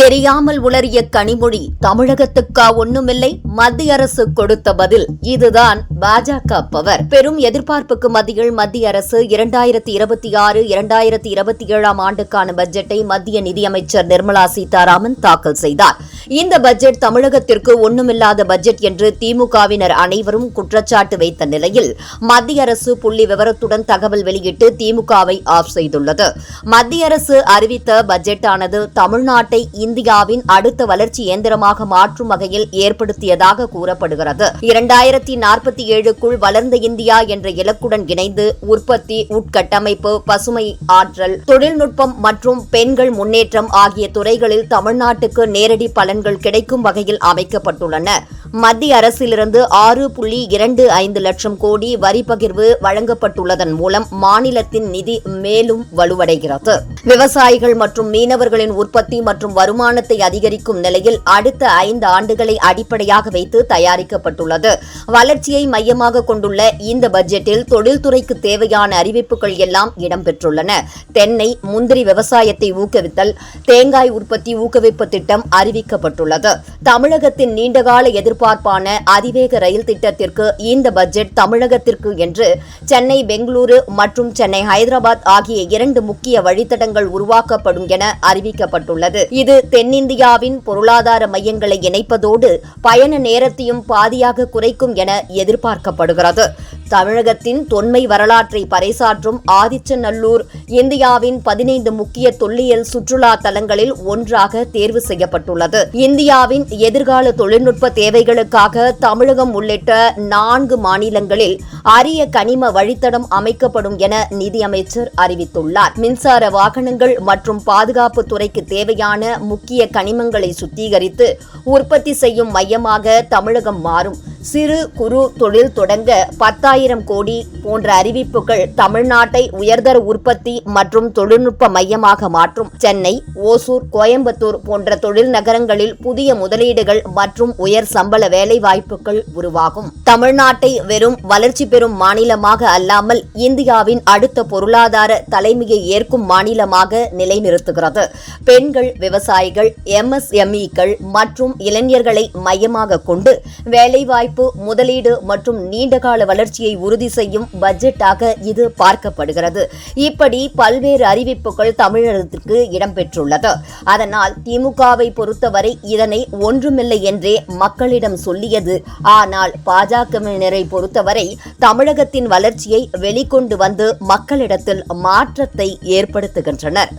தெரியாமல் உளறிய கனிமொழி தமிழகத்துக்கா ஒண்ணுமில்லை மத்திய அரசு கொடுத்த பதில் இதுதான் பாஜக பவர். பெரும் எதிர்பார்ப்புக்கு மத்தியில் மத்திய அரசு இரண்டாயிரத்தி இருபத்தி ஆறு இரண்டாயிரத்தி இருபத்தி ஏழாம் ஆண்டுக்கான பட்ஜெட்டை மத்திய நிதியமைச்சர் நிர்மலா சீதாராமன் தாக்கல் செய்தார். இந்த பட்ஜெட் தமிழகத்திற்கு ஒண்ணுமில்லாத பட்ஜெட் என்று திமுகவினர் அனைவரும் குற்றச்சாட்டு வைத்த நிலையில் மத்திய அரசு புள்ளி விவரத்துடன் தகவல் வெளியிட்டு திமுகவை ஆஃப் செய்துள்ளது. மத்திய அரசு அறிவித்த பட்ஜெட்டானது தமிழ்நாட்டை இந்தியாவின் அடுத்த வளர்ச்சி இயந்திரமாக மாற்றும் வகையில் ஏற்படுத்தியதாக கூறப்படுகிறது. இரண்டாயிரத்தி நாற்பத்தி ஏழுக்குள் வளர்ந்த இந்தியா என்ற இலக்குடன் இணைந்து உற்பத்தி உட்கட்டமைப்பு பசுமை ஆற்றல் தொழில்நுட்பம் மற்றும் பெண்கள் முன்னேற்றம் ஆகிய துறைகளில் தமிழ்நாட்டுக்கு நேரடி பலன்கள் கிடைக்கும் வகையில் அமைக்கப்பட்டுள்ளன. மத்திய அரசிலிருந்து ஆறு புள்ளி இரண்டு ஐந்து லட்சம் கோடி வரி பகிர்வு வழங்கப்பட்டுள்ளதன் மூலம் மாநிலத்தின் நிதி மேலும் வலுவடைகிறது. விவசாயிகள் மற்றும் மீனவர்களின் உற்பத்தி மற்றும் வருமானத்தை அதிகரிக்கும் நிலையில் அடுத்த ஐந்து ஆண்டுகளை அடிப்படையாக வைத்து தயாரிக்கப்பட்டுள்ளது. வளர்ச்சியை மையமாக கொண்டுள்ள இந்த பட்ஜெட்டில் தொழில்துறைக்கு தேவையான அறிவிப்புகள் எல்லாம் இடம்பெற்றுள்ளன. தென்னை முந்திரி விவசாயத்தை ஊக்குவித்தல் தேங்காய் உற்பத்தி ஊக்குவிப்பு திட்டம் அறிவிக்கப்பட்டுள்ளது. தமிழகத்தின் நீண்டகால எதிர்பார்ப்பான அதிவேக ரயில் திட்டத்திற்கு இந்த பட்ஜெட் தமிழகத்திற்கு என்று சென்னை பெங்களூரு மற்றும் சென்னை ஹைதராபாத் ஆகிய இரண்டு முக்கிய வழித்தடங்கள் உருவாக்கப்படும் என அறிவிக்கப்பட்டுள்ளது. இது தென்னிந்தியாவின் பொருளாதார மையங்களை இணைப்பதோடு பயண நேரத்தையும் பாதியாக குறைக்கும் என எதிர்பார்க்கப்படுகிறது. தமிழகத்தின் தொன்மை வரலாற்றை பறைசாற்றும் ஆதிச்சநல்லூர் இந்தியாவின் பதினைந்து முக்கிய தொல்லியல் சுற்றுலா தலங்களில் ஒன்றாக தேர்வு செய்யப்பட்டுள்ளது. இந்தியாவின் எதிர்கால தொழில்நுட்ப தேவைகளுக்காக தமிழகம் உள்ளிட்ட நான்கு மாநிலங்களில் அரிய கனிம வழித்தடம் அமைக்கப்படும் என நிதியமைச்சர் அறிவித்துள்ளார். மின்சார வாகனங்கள் மற்றும் பாதுகாப்பு துறைக்கு தேவையான முக்கிய கனிமங்களை சுத்திகரித்து உற்பத்தி செய்யும் மையமாக தமிழகம் மாறும். சிறு குறு தொழில் தொடங்க பத்தாயிரம் கோடி போன்ற அறிவிப்புகள் தமிழ்நாட்டை உயர்தர உற்பத்தி மற்றும் தொழில்நுட்ப மையமாக மாற்றும். சென்னை ஓசூர் கோயம்புத்தூர் போன்ற தொழில் நகரங்களில் புதிய முதலீடுகள் மற்றும் உயர் சம்பள வேலை வாய்ப்புகள் உருவாகும். தமிழ்நாட்டை வெறும் வளர்ச்சி பெறும் மாநிலமாக அல்லாமல் இந்தியாவின் அடுத்த பொருளாதார தலைமையை ஏற்கும் மாநிலமாக நிலைநிறுத்துகிறது. பெண்கள் விவசாயிகள் எம்எஸ்எம்இக்கள் மற்றும் இளைஞர்களை மையமாக கொண்டு வேலைவாய்ப்பு முதலீடு மற்றும் நீண்டகால வளர்ச்சியை உறுதி செய்யும் பட்ஜெட்டாக இது பார்க்கப்படுகிறது. இப்படி பல்வேறு அறிவிப்புகள் தமிழகத்திற்கு இடம்பெற்றுள்ளது. அதனால் திமுகவை பொறுத்தவரை இதனை ஒன்றுமில்லை என்றே மக்களிடம் சொல்லியது. ஆனால் பாஜகவினரை பொறுத்தவரை தமிழகத்தின் வளர்ச்சியை வெளிக்கொண்டு வந்து மக்களிடத்தில் மாற்றத்தை ஏற்படுத்துகின்றனர்.